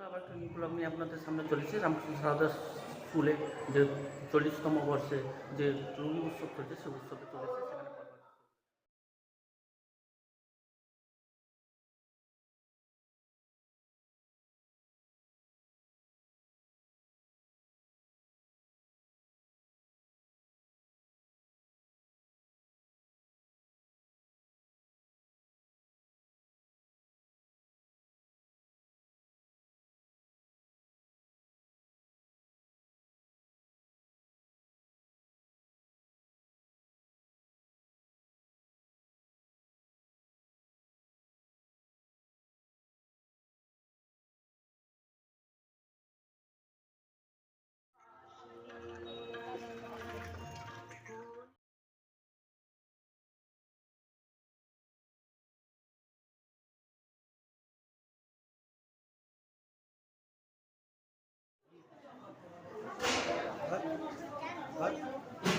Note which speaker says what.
Speaker 1: আবার একটা নিয়ে আপনাদের সামনে চলেছি রামকৃষ্ণ সারদা স্কুলে যে চল্লিশতম বর্ষে যে রবি উৎসব চলছে সেই উৎসবে চলেছে Claro.